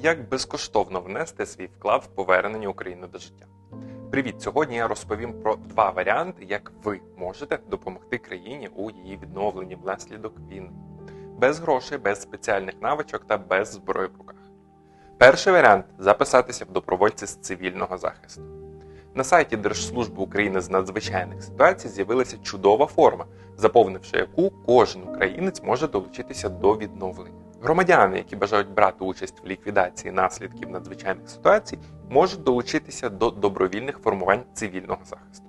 як безкоштовно внести свій вклад в повернення України до життя. Привіт! Сьогодні я розповім про два варіанти, як ви можете допомогти країні у її відновленні внаслідок війни. Без грошей, без спеціальних навичок та без зброї в руках. Перший варіант записатися в добровольці з цивільного захисту. На сайті Держслужби України з надзвичайних ситуацій з'явилася чудова форма, заповнивши яку кожен українець може долучитися до відновлення. Громадяни, які бажають брати участь в ліквідації наслідків надзвичайних ситуацій, можуть долучитися до добровільних формувань цивільного захисту.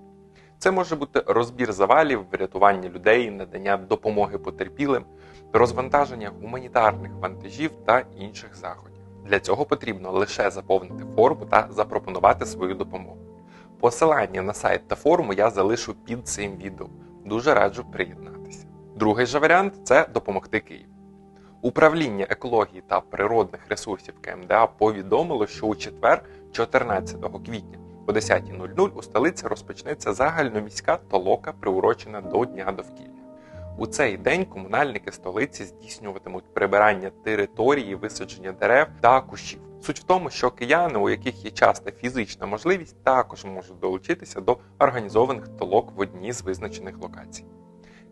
Це може бути розбір завалів, врятування людей, надання допомоги потерпілим, розвантаження гуманітарних вантажів та інших заходів. Для цього потрібно лише заповнити форму та запропонувати свою допомогу. Посилання на сайт та форму я залишу під цим відео. Дуже раджу приєднатися. Другий же варіант це допомогти Києву. Управління екології та природних ресурсів КМДА повідомило, що у четвер, 14 квітня о 10.00 у столиці розпочнеться загальноміська толока, приурочена до Дня довкілля. У цей день комунальники столиці здійснюватимуть прибирання території, висадження дерев та кущів. Суть в тому, що кияни, у яких є часта фізична можливість, також можуть долучитися до організованих толок в одній з визначених локацій.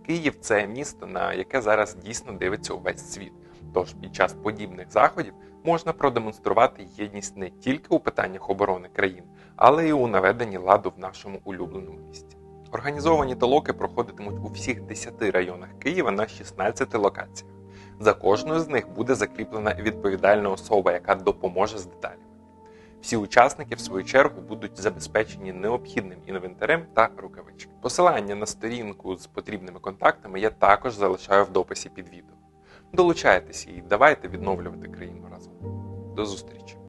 Київ це місто, на яке зараз дійсно дивиться увесь світ. Тож під час подібних заходів можна продемонструвати єдність не тільки у питаннях оборони країн, але й у наведенні ладу в нашому улюбленому місті. Організовані толоки проходитимуть у всіх 10 районах Києва на 16 локаціях. За кожною з них буде закріплена відповідальна особа, яка допоможе з деталями. Всі учасники, в свою чергу, будуть забезпечені необхідним інвентарем та рукавичками. Посилання на сторінку з потрібними контактами я також залишаю в дописі під відео. Долучайтеся і давайте відновлювати країну разом. До зустрічі!